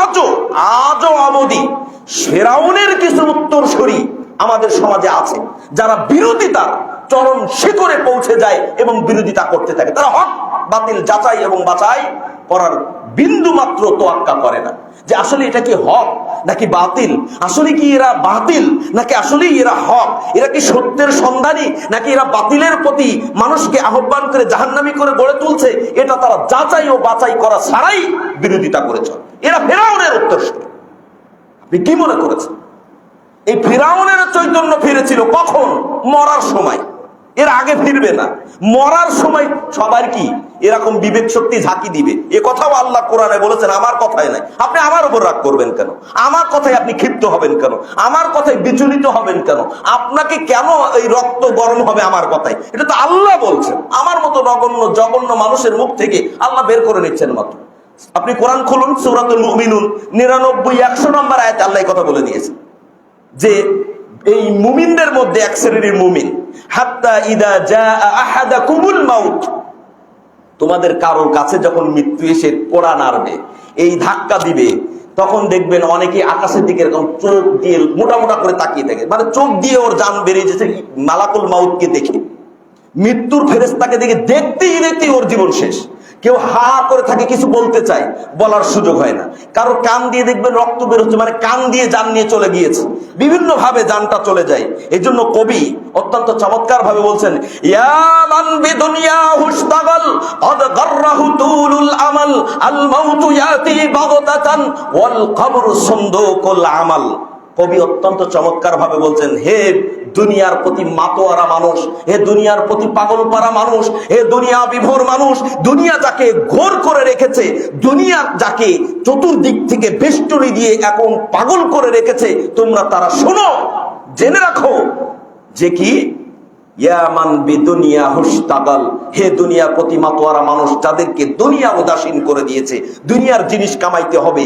আজও আজও অবধি ফেরাউনের কিছু উত্তরসূরি আমাদের সমাজে আছে। যারা বিরোধিতা, চরম শিখরে পৌঁছে যায় এবং বিরোধিতা করতে থাকে। তারা হক, বাতিল, যাচাই এবং বাছাই করার বিন্দু মাত্র তোয়াক্কা করে না। যে আসলে এটা কি হক নাকি বাতিল? আসলে কি এরা বাতিল নাকি আসলে এরা হক? এরা কি সত্যের সন্ধানী নাকি এরা বাতিলের প্রতি মানুষকে আহ্বান করে জাহান্নামি করে গড়ে তুলছে? এটা তারা যাচাই ও বাছাই করা ছাড়াই বিরোধিতা করেছে। এরা ফেরাউনের উত্তর আপনি কি মনে করেছেন? এই ফিরাউনের চৈতন্য ফিরেছিল কখন? মরার সময়। এর আগে ফিরবে না। মরার সময় সবার কি? এরকম বিবেক শক্তি ঝাঁকি দিবে। এ কথাও আল্লাহ কোরআনে বলেছেন, আমার কথাই নাই। আপনি আমার উপর রাগ করবেন কেন? আমার কথায় আপনি ক্ষিপ্ত হবেন কেন? আমার কথায় বিচলিত হবেন কেন? আপনাকে কেন এই রক্ত গরম হবে আমার কথায়? এটা তো আল্লাহ বলছেন। আমার মতো নগণ্য, জঘন্য মানুষের মুখ থেকে আল্লাহ বের করে নিচ্ছেন মাত্র। আপনি কোরআন খুলুন, সৌরাতুল মুমিনুন, নিরানব্বই, একশো নম্বর আয়াত আল্লাহ কথা বলে দিয়েছে যে এই মুমিনদের মধ্যে এক শ্রেণির মুমিন তোমাদের কারোর কাছে যখন মৃত্যু এসে কোড়া নাড়বে, এই ধাক্কা দিবে, তখন দেখবেন অনেকে আকাশের দিকে এরকম চোখ দিয়ে মোটা মোটা করে তাকিয়ে থাকে। মানে চোখ দিয়ে ওর যান বেরিয়ে যেতে মালাকুল মাউতকে দেখে। মৃত্যুর ফেরেস্তাকে দেখে দেখতেই দেখতেই ওর জীবন শেষ। কেউ হা করে থাকে, কিছু বলতে চায়, বলার সুযোগ হয় না। কারও কান দিয়ে দেখবেন রক্ত বেরোচ্ছে মানে কান দিয়ে যান নিয়ে চলে গিয়েছে। বিভিন্নভাবে যানটা চলে যায়। এই জন্য কবি অত্যন্ত চমৎকার ভাবে বলছেন কবি অত্যন্ত চমৎকার ভাবে বলছেন, হে দুনিয়ার প্রতি মাতোয়ারা মানুষ হে দুনিয়ার প্রতি পাগল পারা মানুষ, এ দুনিয়া বিভোর মানুষ, দুনিয়া যাকে ঘোর করে রেখেছে, দুনিয়া যাকে চতুর্দিক থেকে বেষ্টরি দিয়ে এখন পাগল করে রেখেছে, তোমরা তারা শোনো, জেনে রাখো যে কি ইয়ামান হুস্তাগাল হে দুনিয়া মানুষ দুনিয়া উদাসীন করে দিয়েছে, দুনিয়ার জিনিস কামাইতে হবে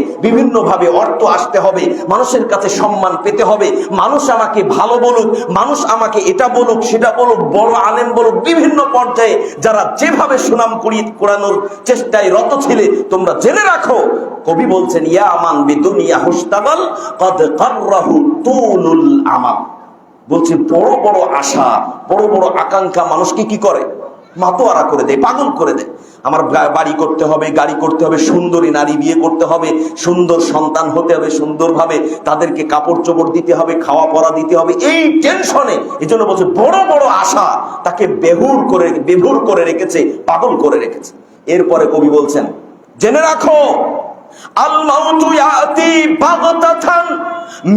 অর্থ আসতে হবে, মানুষের কাছে সম্মান পেতে হবে, মানুষ আমাকে ভালো বলুক, মানুষ আমাকে এটা বলুক, সেটা বলুক, বড় আলেম বলুক, বিভিন্ন পর্যায়ে যারা যেভাবে সুনাম করিয়ে কোরআনোর চেষ্টায় রত ছিলে, তোমরা জেনে রাখো, কবি বলছেন ইয়ামান বিদুনিয়া হুস্তাগাল কদ কাররাহু তুলুল আমাল। বলছে, বড় বড় আশা, বড় বড় আকাঙ্ক্ষা মানুষকে কি করে? মাতোয়ারা করে দেয়, পাগল করে দেয়। আমার বাড়ি করতে হবে, গাড়ি করতে হবে, সুন্দরী নারী বিয়ে করতে হবে, সুন্দর সন্তান হতে হবে, সুন্দরভাবে তাদেরকে কাপড় চোপড় দিতে হবে খাওয়া পরা দিতে হবে, এই টেনশনে। এই জন্য বলছে, বড় বড় আশা তাকে বেহুর করে, বেভুর করে রেখেছে, পাগল করে রেখেছে। এরপরে কবি বলছেন, জেনে রাখো আল মাউতু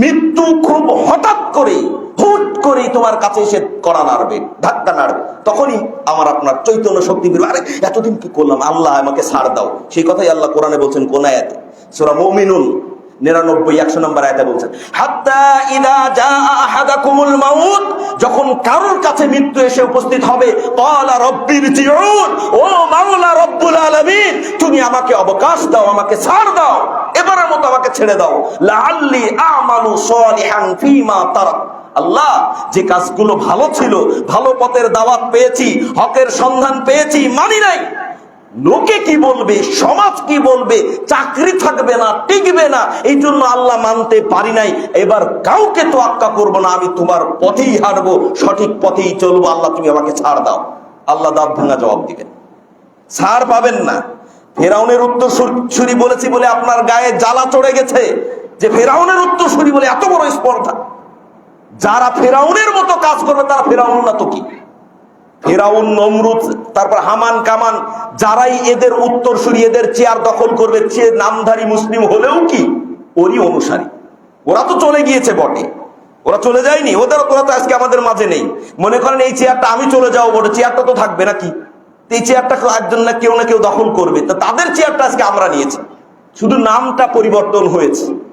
মৃত্যু খুব হঠাৎ করে হুট করে তোমার কাছে এসে করা নাড়বে, ধাক্কা নাড়বে। তখনই আমার আপনার চৈতন্য শক্তি বেরবে। আরে, এতদিন কি করলাম? আল্লাহ আমাকে ছাড় দাও। সেই কথাই আল্লাহ কোরআনে বলছেন, কোন আয়াতে। সূরা আলামিন তুমি আমাকে অবকাশ দাও, আমাকে ছাড় দাও, এবারের মতো আমাকে ছেড়ে দাও লাআল্লি আমালু তারাক আল্লাহ, যে কাজগুলো ভালো ছিল, ভালো পথের দাওয়াত পেয়েছি, হকের সন্ধান পেয়েছি, মানি নাই। লোকে কি বলবে, সমাজ কি বলবে, চাকরি থাকবে না, টিকবে না, এই জন্য আল্লাহ মানতে পারি নাই। এবার কাউকে তো আক্কা করব না, আমি তোমার পথেই হারবো সঠিক পথেই চলবো। আল্লাহ, তুমি আমাকে ছাড় দাও। আল্লাহ দাঁত ভাঙা জবাব দিবেন। ছাড় পাবেন না। ফেরাউনের উত্তর ছুরি বলেছি বলে আপনার গায়ে জ্বালা চড়ে গেছে। যে ফেরাউনের উত্তর ছুরি বলে এত বড় স্পর্ধা। যারা ফেরাউনের মতো কাজ করবে, তারা ফেরাউন না তো কি? ফেরাউন, নমরুদ, তারপর হামান, কামান, যারাই এদের উত্তরসূরি, এদের চেয়ার দখল করবে, সে নামধারী মুসলিম হলেও কি? ওরই অনুসারী। ওরা তো চলে গিয়েছে বটে। ওরা চলে যায়নি। ওদের, ওরা তো আজকে আমাদের মাঝে নেই। মনে করেন এই চেয়ারটা আমি চলে যাব বটে, চেয়ারটা তো থাকবে নাকি? এই চেয়ারটা একজন না কেউ না কেউ দখল করবে। তো তাদের চেয়ারটা আজকে আমরা নিয়েছি। শুধু নামটা পরিবর্তন হয়েছে।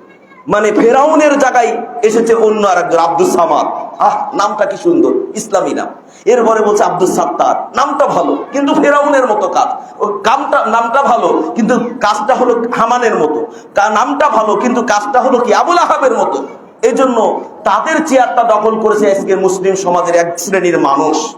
মানে ফেরাউনের জায়গায় এসেছে অন্য আর একজন আব্দুল সামাদ। আহ, নামটা কি সুন্দর, ইসলামী নাম। এরপরে বলছে আব্দুল সাত্তার। নামটা ভালো, কিন্তু ফেরাউনের মতো কাজ। ও, কামটা, নামটা ভালো, কিন্তু কাজটা হলো হামানের মতো। নামটা ভালো, কিন্তু কাজটা হলো কি, আবুল আহাবের মতো। এই জন্য তাদের চেয়ারটা দখল করেছে আজকের মুসলিম সমাজের এক শ্রেণির মানুষ।